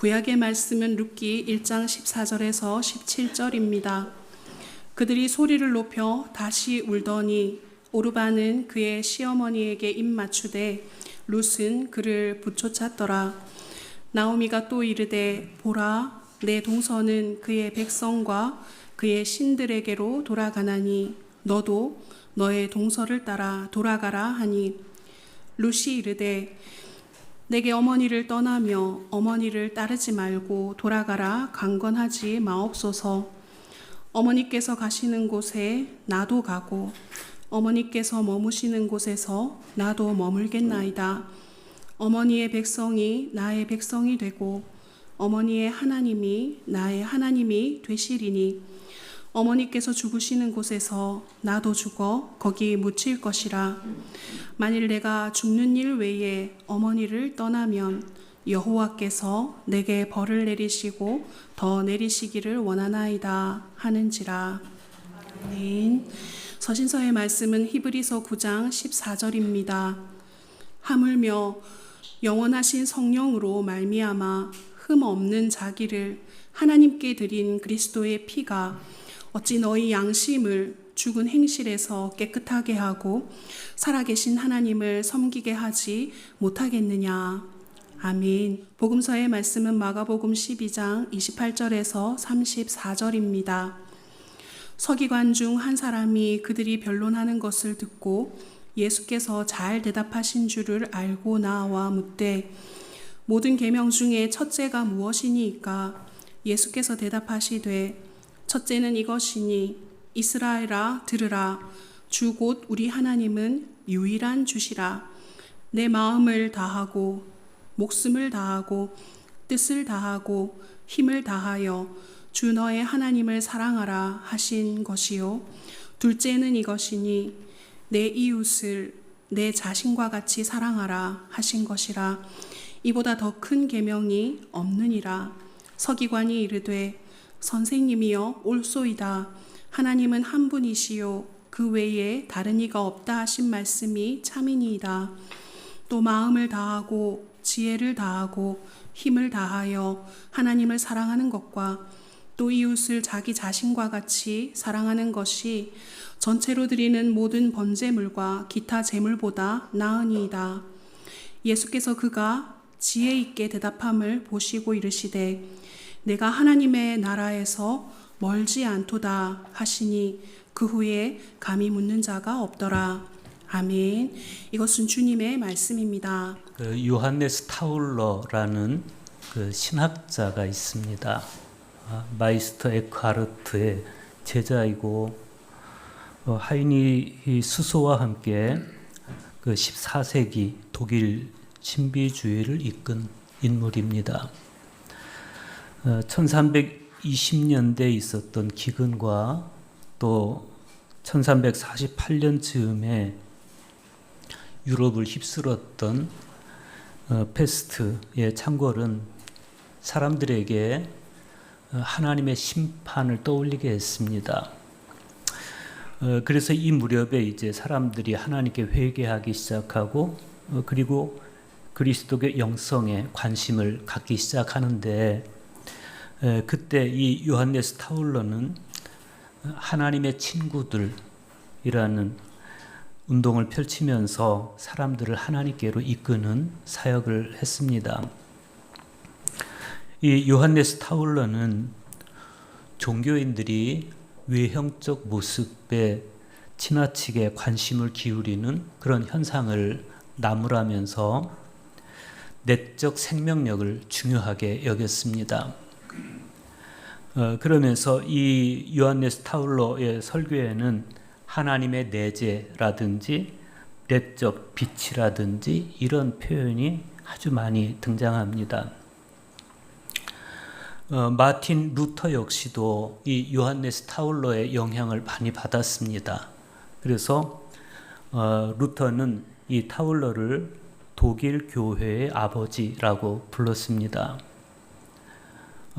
구약의 말씀은 룻기 1장 14절에서 17절입니다. 그들이 소리를 높여 다시 울더니 오르바는 그의 시어머니에게 입 맞추되 룻은 그를 부쫓았더라. 나오미가 또 이르되 보라 내 동서는 그의 백성과 그의 신들에게로 돌아가나니 너도 너의 동서를 따라 돌아가라 하니 룻이 이르되 내게 어머니를 떠나며 어머니를 따르지 말고 돌아가라 강건하지 마옵소서 어머니께서 가시는 곳에 나도 가고 어머니께서 머무시는 곳에서 나도 머물겠나이다. 어머니의 백성이 나의 백성이 되고 어머니의 하나님이 나의 하나님이 되시리니 어머니께서 죽으시는 곳에서 나도 죽어 거기 묻힐 것이라. 만일 내가 죽는 일 외에 어머니를 떠나면 여호와께서 내게 벌을 내리시고 더 내리시기를 원하나이다 하는지라. 아멘. 서신서의 말씀은 히브리서 9장 14절입니다. 하물며 영원하신 성령으로 말미암아 흠 없는 자기를 하나님께 드린 그리스도의 피가 어찌 너희 양심을 죽은 행실에서 깨끗하게 하고 살아계신 하나님을 섬기게 하지 못하겠느냐. 아멘. 복음서의 말씀은 마가복음 12장 28절에서 34절입니다. 서기관 중 한 사람이 그들이 변론하는 것을 듣고 예수께서 잘 대답하신 줄을 알고 나와 묻되 모든 계명 중에 첫째가 무엇이니까 예수께서 대답하시되 첫째는 이것이니 이스라엘아 들으라. 주 곧 우리 하나님은 유일한 주시라. 내 마음을 다하고 목숨을 다하고 뜻을 다하고 힘을 다하여 주 너의 하나님을 사랑하라 하신 것이요. 둘째는 이것이니 내 이웃을 내 자신과 같이 사랑하라 하신 것이라. 이보다 더 큰 계명이 없느니라. 서기관이 이르되 선생님이여 올소이다. 하나님은 한 분이시요. 그 외에 다른 이가 없다 하신 말씀이 참이니이다. 또 마음을 다하고 지혜를 다하고 힘을 다하여 하나님을 사랑하는 것과 또 이웃을 자기 자신과 같이 사랑하는 것이 전체로 드리는 모든 번제물과 기타 제물보다 나으니이다. 예수께서 그가 지혜 있게 대답함을 보시고 이르시되 내가 하나님의 나라에서 멀지 않도다 하시니 그 후에 감히 묻는 자가 없더라. 아멘. 이것은 주님의 말씀입니다. 그 요한네스 타울러라는 그 신학자가 있습니다. 아, 마이스터 에크하르트의 제자이고 어, 하이니 수소와 함께 그 14세기 독일 신비주의를 이끈 인물입니다. 어, 1320년대에 있었던 기근과 또 1348년 즈음에 유럽을 휩쓸었던 어, 페스트의 창궐은 사람들에게 어, 하나님의 심판을 떠올리게 했습니다. 어, 그래서 이 무렵에 이제 사람들이 하나님께 회개하기 시작하고 어, 그리고 그리스도의 영성에 관심을 갖기 시작하는데 에, 그때 이 요한네스 타울러는 하나님의 친구들이라는 운동을 펼치면서 사람들을 하나님께로 이끄는 사역을 했습니다. 이 요한네스 타울러는 종교인들이 외형적 모습에 지나치게 관심을 기울이는 그런 현상을 나무라면서 내적 생명력을 중요하게 여겼습니다. 어, 그러면서 이 요한네스 타울러의 설교에는 하나님의 내재라든지 내적 빛이라든지 이런 표현이 아주 많이 등장합니다. 어, 마틴 루터 역시도 이 요한네스 타울러의 영향을 많이 받았습니다. 그래서 어, 루터는 이 타울러를 독일 교회의 아버지라고 불렀습니다.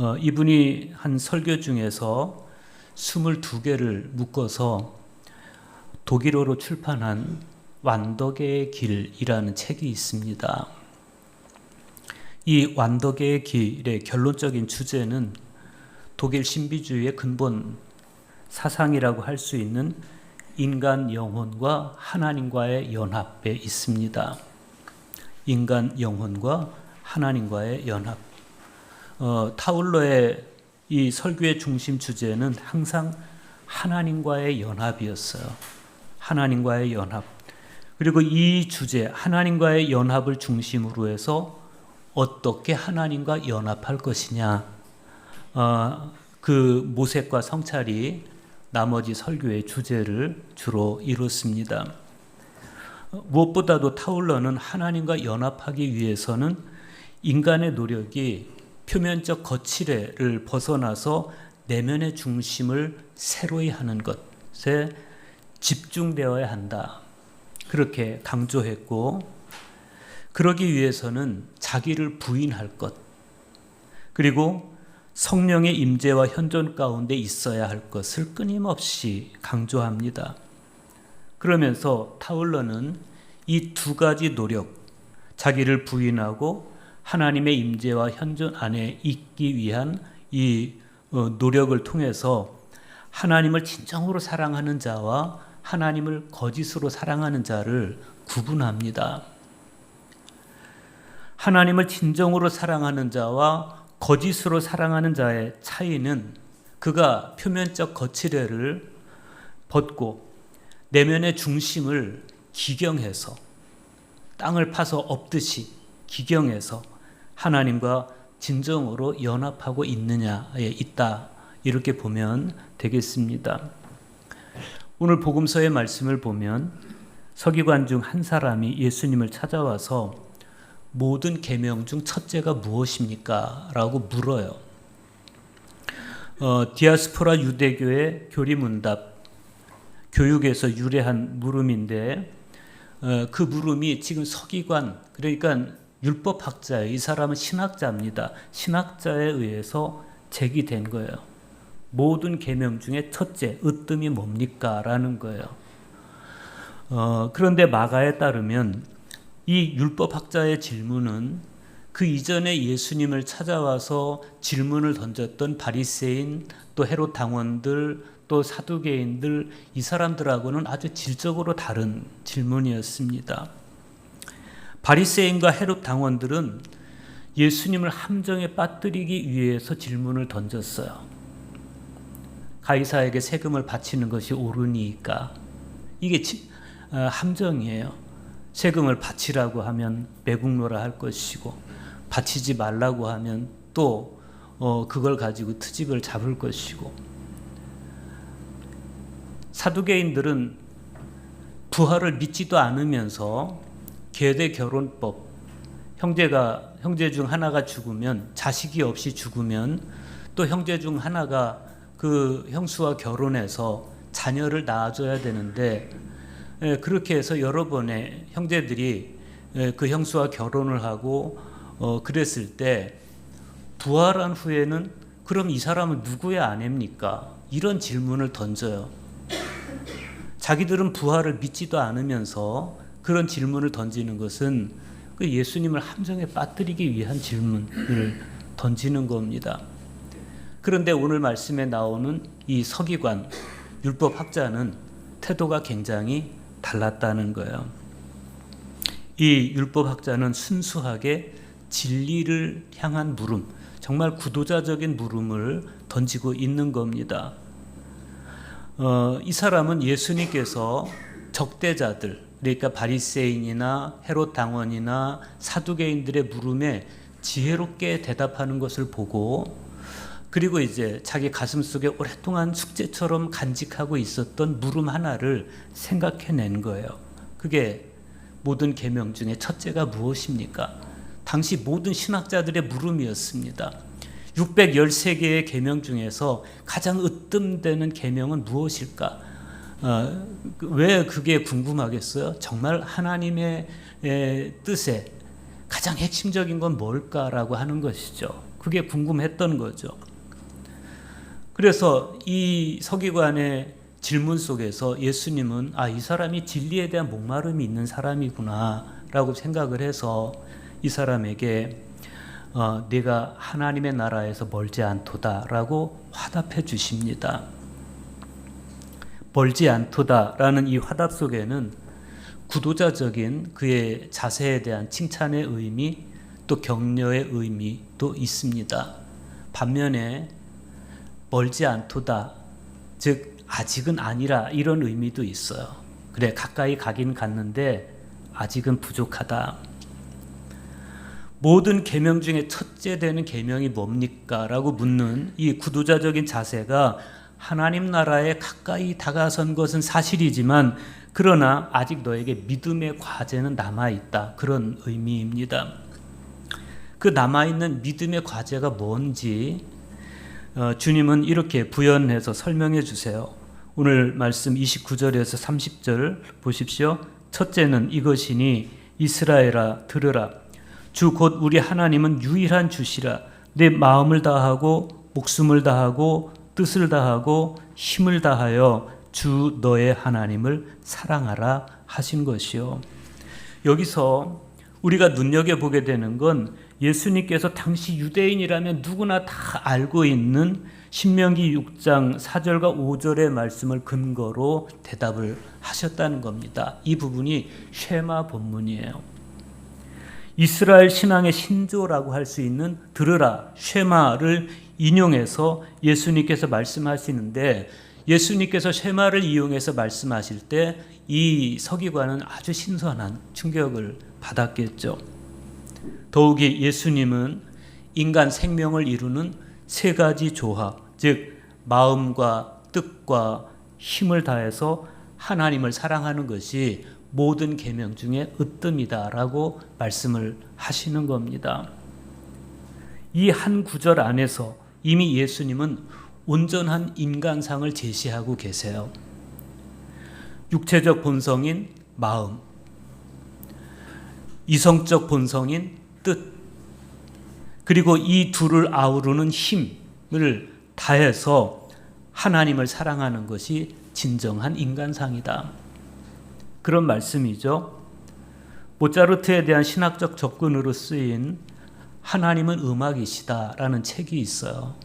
어, 이분이 한 설교 중에서 22개를 묶어서 독일어로 출판한 완덕의 길이라는 책이 있습니다. 이 완덕의 길의 결론적인 주제는 독일 신비주의의 근본 사상이라고 할 수 있는 인간 영혼과 하나님과의 연합에 있습니다. 인간 영혼과 하나님과의 연합. 어, 타울러의 이 설교의 중심 주제는 항상 하나님과의 연합이었어요. 하나님과의 연합. 그리고 이 주제, 하나님과의 연합을 중심으로 해서 어떻게 하나님과 연합할 것이냐. 어, 그 모색과 성찰이 나머지 설교의 주제를 주로 이뤘습니다. 무엇보다도 타울러는 하나님과 연합하기 위해서는 인간의 노력이 표면적 거칠애를 벗어나서 내면의 중심을 새로이 하는 것에 집중되어야 한다. 그렇게 강조했고, 그러기 위해서는 자기를 부인할 것, 그리고 성령의 임재와 현존 가운데 있어야 할 것을 끊임없이 강조합니다. 그러면서 타울러는 이 두 가지 노력, 자기를 부인하고 하나님의 임재와 현존 안에 있기 위한 이 어, 노력을 통해서 하나님을 진정으로 사랑하는 자와 하나님을 거짓으로 사랑하는 자를 구분합니다. 하나님을 진정으로 사랑하는 자와 거짓으로 사랑하는 자의 차이는 그가 표면적 거칠애를 벗고 내면의 중심을 기경해서 땅을 파서 엎듯이 기경해서 하나님과 진정으로 연합하고 있느냐에 있다. 이렇게 보면 되겠습니다. 오늘 복음서의 말씀을 보면 서기관 중 한 사람이 예수님을 찾아와서 모든 계명 중 첫째가 무엇입니까? 라고 물어요. 어, 디아스포라 유대교의 교리문답 교육에서 유래한 물음인데 어, 그 물음이 지금 서기관 그러니까 율법학자예요. 이 사람은 신학자입니다. 신학자에 의해서 제기된 거예요. 모든 계명 중에 첫째 으뜸이 뭡니까?라는 거예요. 어, 그런데 마가에 따르면 이 율법학자의 질문은 그 이전에 예수님을 찾아와서 질문을 던졌던 바리새인 또 헤롯 당원들 또 사두개인들 이 사람들하고는 아주 질적으로 다른 질문이었습니다. 바리새인과 헤롯 당원들은 예수님을 함정에 빠뜨리기 위해서 질문을 던졌어요. 가이사에게 세금을 바치는 것이 옳으니까 이게 어, 함정이에요. 세금을 바치라고 하면 매국노라 할 것이고 바치지 말라고 하면 또 어, 그걸 가지고 트집을 잡을 것이고 사두개인들은 부활을 믿지도 않으면서 계대 결혼법 형제가 형제 중 하나가 죽으면 자식이 없이 죽으면 또 형제 중 하나가 그 형수와 결혼해서 자녀를 낳아줘야 되는데 예, 그렇게 해서 여러 번의 형제들이 예, 그 형수와 결혼을 하고 어, 그랬을 때 부활한 후에는 그럼 이 사람은 누구의 아내입니까? 이런 질문을 던져요. 자기들은 부활을 믿지도 않으면서 그런 질문을 던지는 것은 그 예수님을 함정에 빠뜨리기 위한 질문을 던지는 겁니다. 그런데 오늘 말씀에 나오는 이 서기관 율법 학자는 태도가 굉장히 달랐다는 거예요. 이 율법 학자는 순수하게 진리를 향한 물음, 정말 구도자적인 물음을 던지고 있는 겁니다. 어, 이 사람은 예수님께서 적대자들, 그러니까 바리새인이나 헤롯 당원이나 사두개인들의 물음에 지혜롭게 대답하는 것을 보고 그리고 이제 자기 가슴 속에 오랫동안 숙제처럼 간직하고 있었던 물음 하나를 생각해낸 거예요. 그게 모든 계명 중에 첫째가 무엇입니까? 당시 모든 신학자들의 물음이었습니다. 613개의 계명 중에서 가장 으뜸되는 계명은 무엇일까? 어, 왜 그게 궁금하겠어요? 정말 하나님의 에, 뜻에 가장 핵심적인 건 뭘까라고 하는 것이죠. 그게 궁금했던 거죠. 그래서 이 서기관의 질문 속에서 예수님은 아, 이 사람이 진리에 대한 목마름이 있는 사람이구나 라고 생각을 해서 이 사람에게 어, 네가 하나님의 나라에서 멀지 않도다라고 화답해 주십니다. 멀지 않도다라는 이 화답 속에는 구도자적인 그의 자세에 대한 칭찬의 의미 또 격려의 의미도 있습니다. 반면에 멀지 않도다 즉 아직은 아니라 이런 의미도 있어요. 그래 가까이 가긴 갔는데 아직은 부족하다. 모든 계명 중에 첫째 되는 계명이 뭡니까라고 묻는 이 구도자적인 자세가 하나님 나라에 가까이 다가선 것은 사실이지만 그러나 아직 너에게 믿음의 과제는 남아 있다. 그런 의미입니다. 그 남아 있는 믿음의 과제가 뭔지 어, 주님은 이렇게 부연해서 설명해 주세요. 오늘 말씀 29절에서 30절 보십시오. 첫째는 이것이니 이스라엘아 들으라. 주 곧 우리 하나님은 유일한 주시라. 내 마음을 다하고 목숨을 다하고 뜻을 다하고 힘을 다하여 주 너의 하나님을 사랑하라 하신 것이요. 여기서 우리가 눈여겨 보게 되는 건 예수님께서 당시 유대인이라면 누구나 다 알고 있는 신명기 6장 4절과 5절의 말씀을 근거로 대답을 하셨다는 겁니다. 이 부분이 쉐마 본문이에요. 이스라엘 신앙의 신조라고 할 수 있는 들으라 쉐마를 인용해서 예수님께서 말씀하시는데 예수님께서 쉐마를 이용해서 말씀하실 때 이 서기관은 아주 신선한 충격을 받았겠죠. 더욱이 예수님은 인간 생명을 이루는 세 가지 조합, 즉 마음과 뜻과 힘을 다해서 하나님을 사랑하는 것이 모든 계명 중에 으뜸이다라고 말씀을 하시는 겁니다. 이 한 구절 안에서 이미 예수님은 온전한 인간상을 제시하고 계세요. 육체적 본성인 마음, 이성적 본성인 뜻, 그리고 이 둘을 아우르는 힘을 다해서 하나님을 사랑하는 것이 진정한 인간상이다. 그런 말씀이죠. 모차르트에 대한 신학적 접근으로 쓰인 하나님은 음악이시다라는 책이 있어요.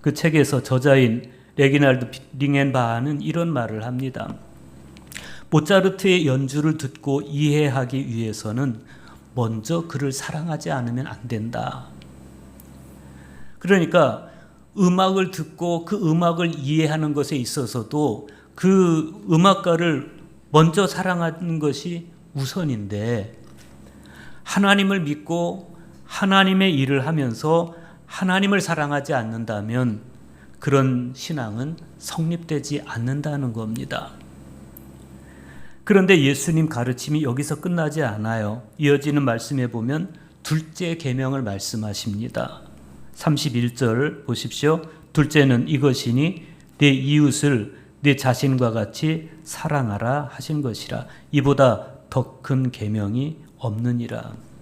그 책에서 저자인 레기날드 링앤바하는 이런 말을 합니다. 모차르트의 연주를 듣고 이해하기 위해서는 먼저 그를 사랑하지 않으면 안 된다. 그러니까 음악을 듣고 그 음악을 이해하는 것에 있어서도 그 음악가를 먼저 사랑하는 것이 우선인데 하나님을 믿고 하나님의 일을 하면서 하나님을 사랑하지 않는다면 그런 신앙은 성립되지 않는다는 겁니다. 그런데 예수님 가르침이 여기서 끝나지 않아요. 이어지는 말씀에 보면 둘째 계명을 말씀하십니다. 31절 보십시오. 둘째는 이것이니 내 이웃을 내 자신과 같이 사랑하라 하신 것이라. 이보다 더 큰 계명이 없느니라.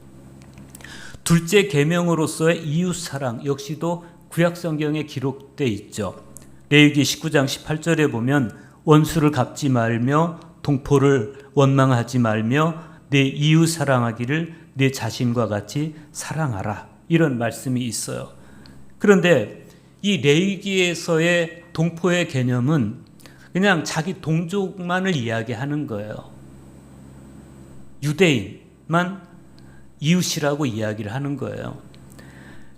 둘째 계명으로서의 이웃 사랑 역시도 구약 성경에 기록돼 있죠. 레위기 19장 18절에 보면 원수를 갚지 말며 동포를 원망하지 말며 내 이웃 사랑하기를 내 자신과 같이 사랑하라. 이런 말씀이 있어요. 그런데 이 레위기에서의 동포의 개념은 그냥 자기 동족만을 이야기하는 거예요. 유대인만 이웃이라고 이야기를 하는 거예요.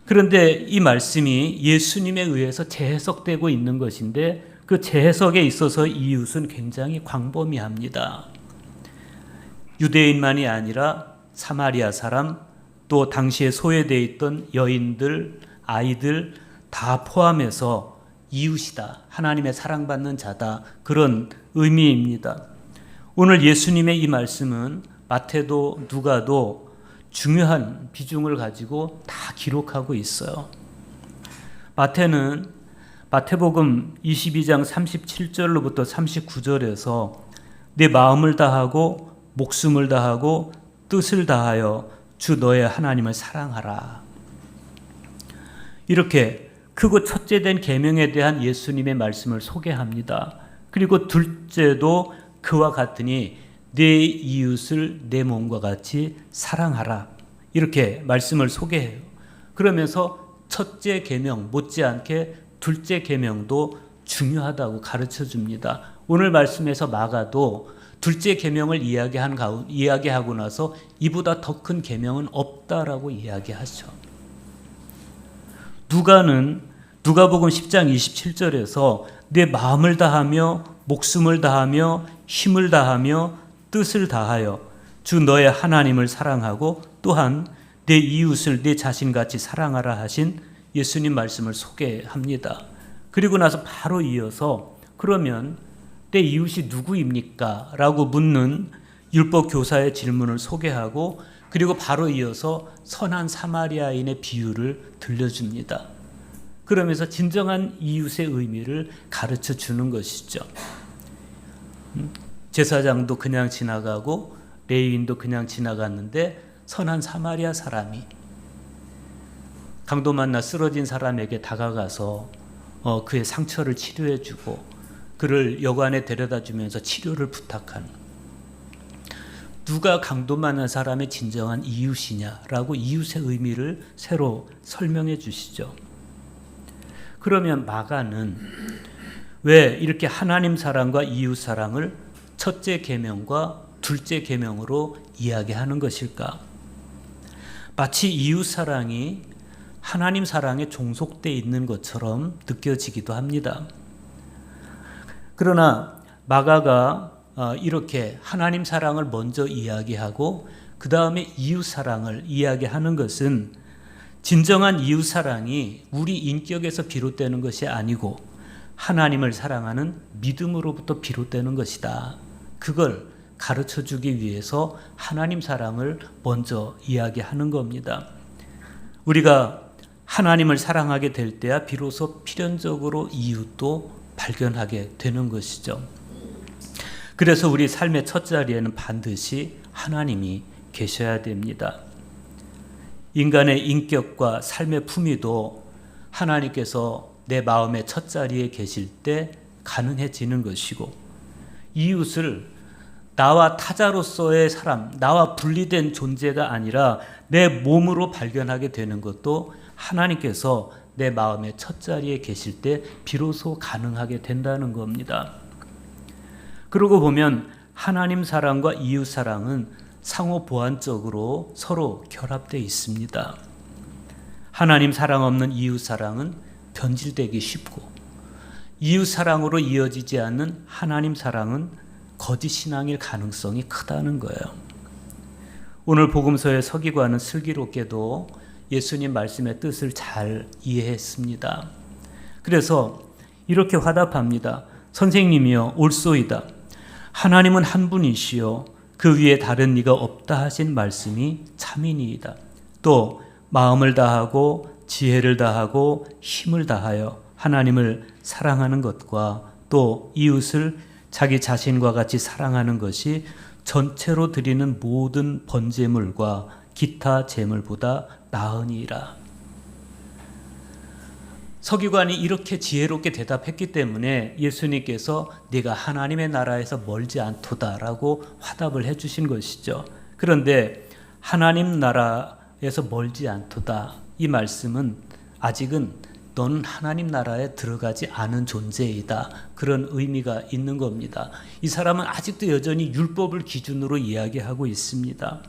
그런데 이 말씀이 예수님에 의해서 재해석되고 있는 것인데 그 재해석에 있어서 이웃은 굉장히 광범위합니다. 유대인만이 아니라 사마리아 사람 또 당시에 소외되어 있던 여인들, 아이들 다 포함해서 이웃이다. 하나님의 사랑받는 자다. 그런 의미입니다. 오늘 예수님의 이 말씀은 마태도 누가도 중요한 비중을 가지고 다 기록하고 있어요. 마태는 마태복음 22장 37절로부터 39절에서 내 마음을 다하고 목숨을 다하고 뜻을 다하여 주 너의 하나님을 사랑하라. 이렇게 크고 첫째 된 계명에 대한 예수님의 말씀을 소개합니다. 그리고 둘째도 그와 같으니 내 이웃을 내 몸과 같이 사랑하라. 이렇게 말씀을 소개해요. 그러면서 첫째 계명 못지않게 둘째 계명도 중요하다고 가르쳐 줍니다. 오늘 말씀에서 마가도 둘째 계명을 이야기한 가운 이야기하고 나서 이보다 더 큰 계명은 없다라고 이야기하죠. 누가는 누가복음 10장 27절에서 내 마음을 다하며 목숨을 다하며 힘을 다하며 뜻을 다하여 주 너의 하나님을 사랑하고 또한 내 이웃을 내 자신같이 사랑하라 하신 예수님 말씀을 소개합니다. 그리고 나서 바로 이어서 그러면 내 이웃이 누구입니까? 라고 묻는 율법 교사의 질문을 소개하고 그리고 바로 이어서 선한 사마리아인의 비유를 들려줍니다. 그러면서 진정한 이웃의 의미를 가르쳐 주는 것이죠. 음, 제사장도 그냥 지나가고 레위인도 그냥 지나갔는데 선한 사마리아 사람이 강도 만나 쓰러진 사람에게 다가가서 어, 그의 상처를 치료해 주고 그를 여관에 데려다 주면서 치료를 부탁하는 누가 강도 만난 사람의 진정한 이웃이냐라고 이웃의 의미를 새로 설명해 주시죠. 그러면 마가는 왜 이렇게 하나님 사랑과 이웃 사랑을 첫째 계명과 둘째 계명으로 이야기하는 것일까? 마치 이웃 사랑이 하나님 사랑에 종속돼 있는 것처럼 느껴지기도 합니다. 그러나 마가가 어, 이렇게 하나님 사랑을 먼저 이야기하고 그 다음에 이웃 사랑을 이야기하는 것은 진정한 이웃 사랑이 우리 인격에서 비롯되는 것이 아니고 하나님을 사랑하는 믿음으로부터 비롯되는 것이다. 그걸 가르쳐 주기 위해서 하나님 사랑을 먼저 이야기하는 겁니다. 우리가 하나님을 사랑하게 될 때야 비로소 필연적으로 이웃도 발견하게 되는 것이죠. 그래서 우리 삶의 첫 자리에는 반드시 하나님이 계셔야 됩니다. 인간의 인격과 삶의 품위도 하나님께서 내 마음의 첫 자리에 계실 때 가능해지는 것이고 이웃을 나와 타자로서의 사람, 나와 분리된 존재가 아니라 내 몸으로 발견하게 되는 것도 하나님께서 내 마음의 첫 자리에 계실 때 비로소 가능하게 된다는 겁니다. 그러고 보면 하나님 사랑과 이웃 사랑은 상호 보완적으로 서로 결합되어 있습니다. 하나님 사랑 없는 이웃 사랑은 변질되기 쉽고 이웃 사랑으로 이어지지 않는 하나님 사랑은 거짓 신앙일 가능성이 크다는 거예요. 오늘 복음서의 서기관은 슬기롭게도 예수님 말씀의 뜻을 잘 이해했습니다. 그래서 이렇게 화답합니다. 선생님이여 옳소이다. 하나님은 한 분이시요 그 위에 다른 이가 없다 하신 말씀이 참이니이다. 또 마음을 다하고 지혜를 다하고 힘을 다하여 하나님을 사랑하는 것과 또 이웃을 자기 자신과 같이 사랑하는 것이 전체로 드리는 모든 번제물과 기타 제물보다 나으니라. 서기관이 이렇게 지혜롭게 대답했기 때문에 예수님께서 네가 하나님의 나라에서 멀지 않도다라고 화답을 해 주신 것이죠. 그런데 하나님 나라에서 멀지 않도다 이 말씀은 아직은 너는 하나님 나라에 들어가지 않은 존재이다. 그런 의미가 있는 겁니다. 이 사람은 아직도 여전히 율법을 기준으로 이야기하고 있습니다.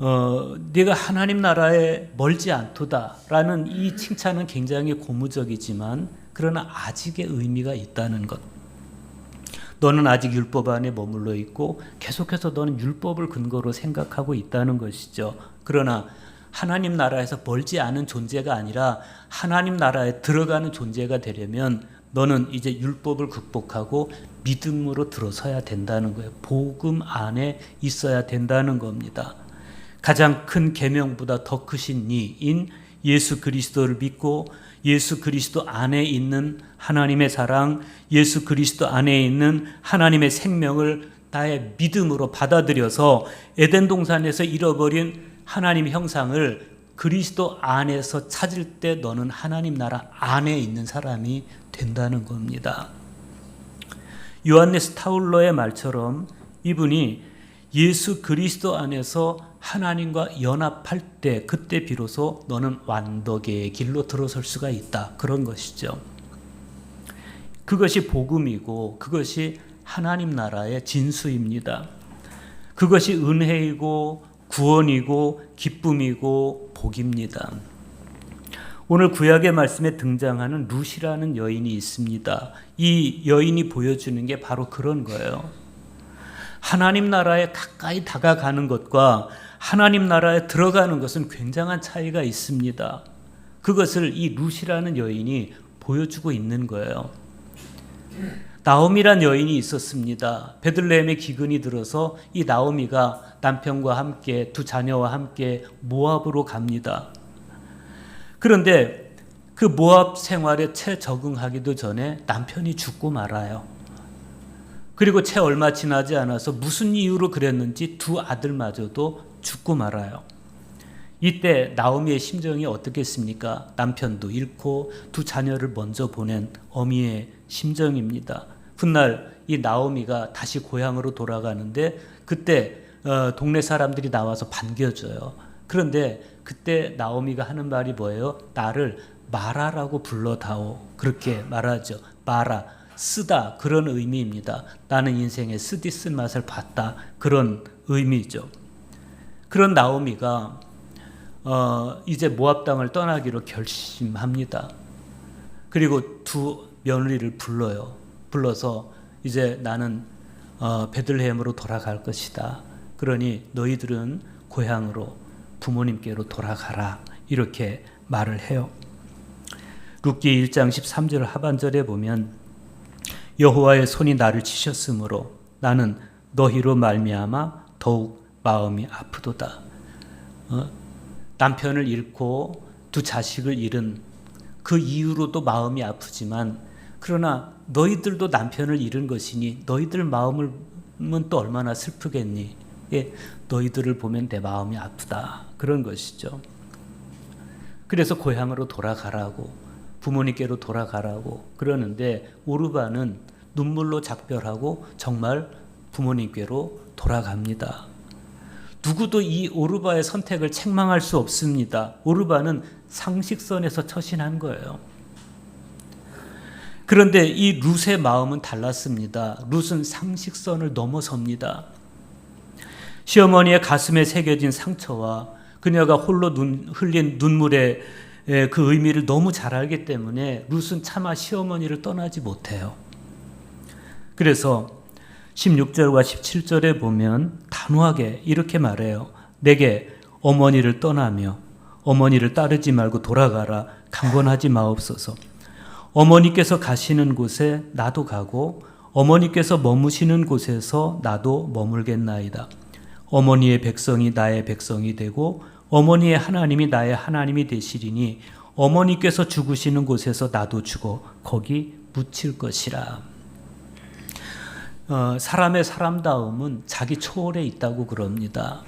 어, 네가 하나님 나라에 멀지 않도다라는 이 칭찬은 굉장히 고무적이지만 그러나 아직의 의미가 있다는 것. 너는 아직 율법 안에 머물러 있고 계속해서 너는 율법을 근거로 생각하고 있다는 것이죠. 그러나 하나님 나라에서 멀지 않은 존재가 아니라 하나님 나라에 들어가는 존재가 되려면 너는 이제 율법을 극복하고 믿음으로 들어서야 된다는 거예요. 복음 안에 있어야 된다는 겁니다. 가장 큰 계명보다 더 크신 이인 예수 그리스도를 믿고 예수 그리스도 안에 있는 하나님의 사랑, 예수 그리스도 안에 있는 하나님의 생명을 나의 믿음으로 받아들여서 에덴 동산에서 잃어버린 하나님 형상을 그리스도 안에서 찾을 때 너는 하나님 나라 안에 있는 사람이 된다는 겁니다. 요한네스 타울러의 말처럼 이분이 예수 그리스도 안에서 하나님과 연합할 때 그때 비로소 너는 완덕의 길로 들어설 수가 있다. 그런 것이죠. 그것이 복음이고 그것이 하나님 나라의 진수입니다. 그것이 은혜이고 구원이고 기쁨이고 복입니다. 오늘 구약의 말씀에 등장하는 룻이라는 여인이 있습니다. 이 여인이 보여주는 게 바로 그런 거예요. 하나님 나라에 가까이 다가가는 것과 하나님 나라에 들어가는 것은 굉장한 차이가 있습니다. 그것을 이 룻이라는 여인이 보여주고 있는 거예요. 나오미란 여인이 있었습니다. 베들레헴에 기근이 들어서 이 나오미가 남편과 함께 두 자녀와 함께 모압으로 갑니다. 그런데 그 모압 생활에 채 적응하기도 전에 남편이 죽고 말아요. 그리고 채 얼마 지나지 않아서 무슨 이유로 그랬는지 두 아들마저도 죽고 말아요. 이때 나오미의 심정이 어떻겠습니까? 남편도 잃고 두 자녀를 먼저 보낸 어미의 심정입니다. 훗날 이 나오미가 다시 고향으로 돌아가는데 그때 어, 동네 사람들이 나와서 반겨줘요. 그런데 그때 나오미가 하는 말이 뭐예요? 나를 마라라고 불러다오. 그렇게 말하죠. 마라. 쓰다. 그런 의미입니다. 나는 인생에 쓰디 쓴 맛을 봤다. 그런 의미죠. 그런 나오미가 어, 이제 모압 땅을 떠나기로 결심합니다. 그리고 두 며느리를 불러요. 불러서 이제 나는 어, 베들레헴으로 돌아갈 것이다. 그러니 너희들은 고향으로 부모님께로 돌아가라. 이렇게 말을 해요. 룻기 1장 13절 하반절에 보면 여호와의 손이 나를 치셨으므로 나는 너희로 말미암아 더욱 마음이 아프도다. 어? 남편을 잃고 두 자식을 잃은 그 이후로도 마음이 아프지만 그러나 너희들도 남편을 잃은 것이니 너희들 마음은 또 얼마나 슬프겠니? 예, 너희들을 보면 내 마음이 아프다. 그런 것이죠. 그래서 고향으로 돌아가라고 부모님께로 돌아가라고 그러는데 오르바는 눈물로 작별하고 정말 부모님께로 돌아갑니다. 누구도 이 오르바의 선택을 책망할 수 없습니다. 오르바는 상식선에서 처신한 거예요. 그런데 이 룻의 마음은 달랐습니다. 룻은 상식선을 넘어섭니다. 시어머니의 가슴에 새겨진 상처와 그녀가 홀로 눈, 흘린 눈물의 에, 그 의미를 너무 잘 알기 때문에 룻은 차마 시어머니를 떠나지 못해요. 그래서 16절과 17절에 보면 단호하게 이렇게 말해요. 내게 어머니를 떠나며 어머니를 따르지 말고 돌아가라. 강권하지 마옵소서. 어머니께서 가시는 곳에 나도 가고 어머니께서 머무시는 곳에서 나도 머물겠나이다. 어머니의 백성이 나의 백성이 되고 어머니의 하나님이 나의 하나님이 되시리니 어머니께서 죽으시는 곳에서 나도 죽어 거기 묻힐 것이라. 어, 사람의 사람다움은 자기 초월에 있다고 그럽니다.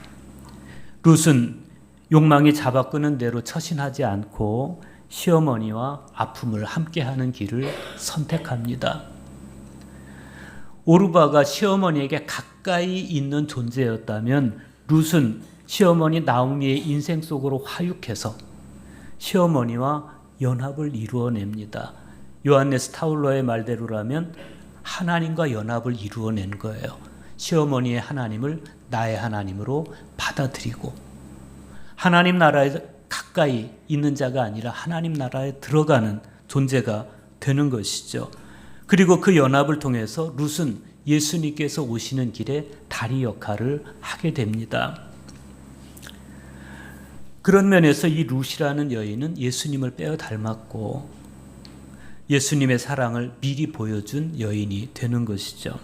룻은 욕망이 잡아끄는 대로 처신하지 않고 시어머니와 아픔을 함께하는 길을 선택합니다. 오르바가 시어머니에게 가까이 있는 존재였다면 룻은 시어머니 나오미의 인생 속으로 화육해서 시어머니와 연합을 이루어냅니다. 요한네스 타울러의 말대로라면 하나님과 연합을 이루어낸 거예요. 시어머니의 하나님을 나의 하나님으로 받아들이고 하나님 나라에 가까이 있는 자가 아니라 하나님 나라에 들어가는 존재가 되는 것이죠. 그리고 그 연합을 통해서 룻은 예수님께서 오시는 길에 다리 역할을 하게 됩니다. 그런 면에서 이 룻이라는 여인은 예수님을 빼어 닮았고 예수님의 사랑을 미리 보여준 여인이 되는 것이죠.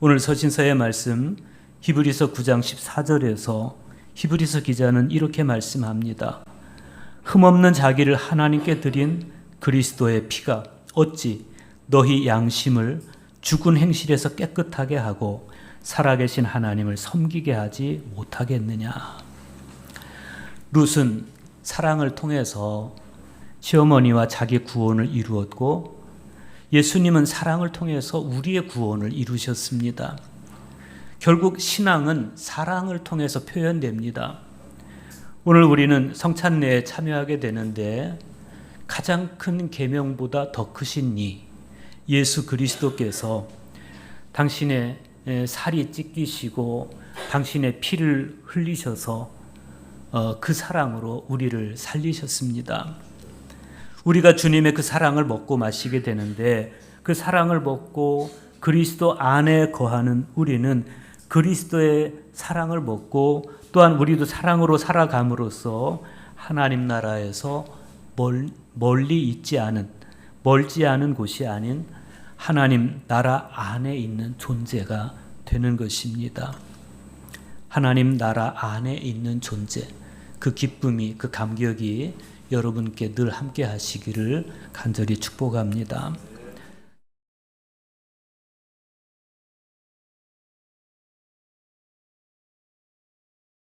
오늘 서신서의 말씀 히브리서 9장 14절에서 히브리서 기자는 이렇게 말씀합니다. 흠없는 자기를 하나님께 드린 그리스도의 피가 어찌 너희 양심을 죽은 행실에서 깨끗하게 하고 살아계신 하나님을 섬기게 하지 못하겠느냐. 룻은 사랑을 통해서 시어머니와 자기 구원을 이루었고 예수님은 사랑을 통해서 우리의 구원을 이루셨습니다. 결국 신앙은 사랑을 통해서 표현됩니다. 오늘 우리는 성찬례에 참여하게 되는데 가장 큰 계명보다 더 크신 이 예수 그리스도께서 당신의 에, 살이 찢기시고 당신의 피를 흘리셔서 어, 그 사랑으로 우리를 살리셨습니다. 우리가 주님의 그 사랑을 먹고 마시게 되는데 그 사랑을 먹고 그리스도 안에 거하는 우리는 그리스도의 사랑을 먹고 또한 우리도 사랑으로 살아감으로써 하나님 나라에서 멀, 멀리 있지 않은 멀지 않은 곳이 아닌 하나님 나라 안에 있는 존재가 되는 것입니다. 하나님 나라 안에 있는 존재, 그 기쁨이, 그 감격이 여러분께 늘 함께 하시기를 간절히 축복합니다.